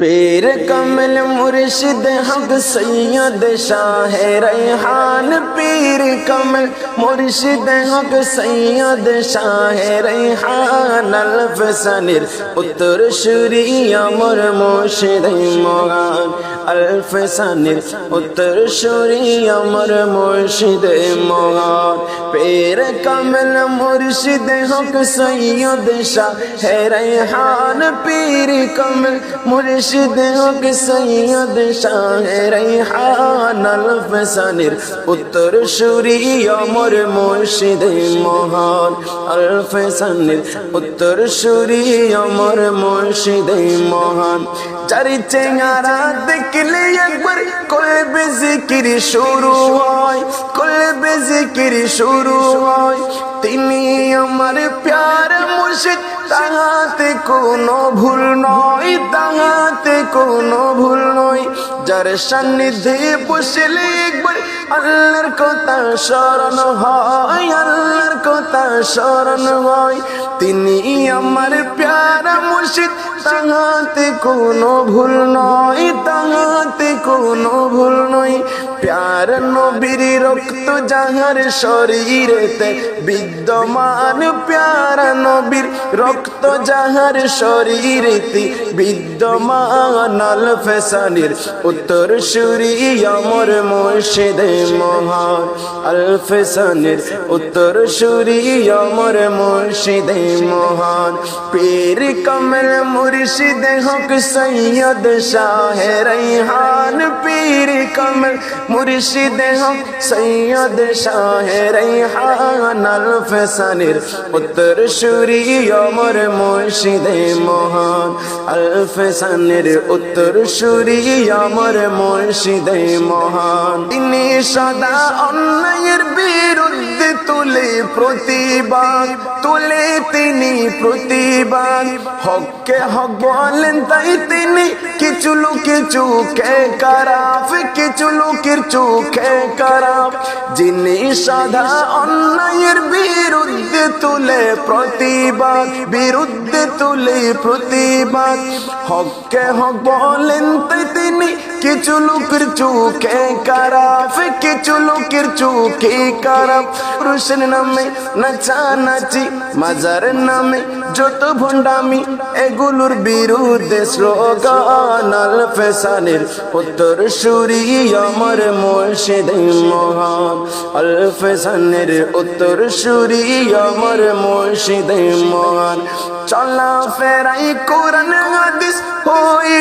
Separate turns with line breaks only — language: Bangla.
পীর কমল মুর্শিদ হক সৈয়দ শাহ রেহান পীর কমল মুর্শিদ হক সৈয়দ শাহ রেহান আলফসানির উত্তর সুরি আমর মুর্শিদ মগান আলফসানির উত্তর সুরি আমর মুর্শিদ মগান পীর কমল মুর্শিদ হক সৈয়দ শাহ রেহান পীর কমল মুর্শিদ সৈয়দ শাহ রেহান আলফসানির উত্তর সুরি অমর মুর্শিদ মহান আলফসানির উত্তর সুরি অমর মুর্শিদ মহান। চারি চেঙ্গারা দেখলে একবার কলবে জিকির শুরু হয়, কলবে জিকির শুরু হয়। তিনি আমার প্যার মুর্শিদ তাহাতে কোনো ভুল নয়, তাহাতে কোনো ভুল নয়। যার সান্নিধ্যে বসলে একবার আল্লাহর কথা স্মরণ হয়, আল্লাহর কথা স্মরণ হয়। তিনি আমার প্যারা মুর্শিদ, তাহাতে কোনো ভুল নয়, তাহাতে কোনো ভুল নয়। প্যার নবীর রক্ত যাহার শরীরেতে বিদ্যমান, প্যারা নবীর রক্ত যাহার শরীরেতে বিদ্যমান। আল ফেসানির উত্তর সুরি অমর মুর্শিদে মহান। আল ফেসানির উত্তর সুরি অমর মুর্শিদে মহান। পীর কমল মুর্শিদ হক সৈয়দ শাহ রেহান পীর কমল মুর্শিদ হক সৈয়দ শাহ রেহান আল উত্তর সুরি অমর মুর্শিদে মহান আল ফেসানির উত্তর সুরি অমর মুর্শিদে মহান তিনি সদা অন্যায়ের বিরুদ্ধে তুলে প্রতিবাদ তুলে তিনি প্রতিবাদ হককে হক বলেন তাই তিনি কিছু লোকে চোখে খারাপ কিছু লোকের চোখে খারাপ? যিনি সাদা অন্যায়ের বিরুদ্ধে তুলে প্রতিবাদ, বিরুদ্ধে তুলে প্রতিবাদ। হককে হক বলেন তাই তিনি কিছু লোকের চোখে খারাপ কিছু লোকের চোখে খারাপ? পুরুষের নামে নাচা নাচি মাজার নামে যত ভণ্ডামি, এগুলোর বিরুদ্ধে স্লোগান আল ফেসানের উত্তর সুরি আমার মুর্শিদ মহান আল ফেসানের উত্তর সুরি আমার মুর্শিদ মহান চলা ফেরাই কোরআন হাদিস হই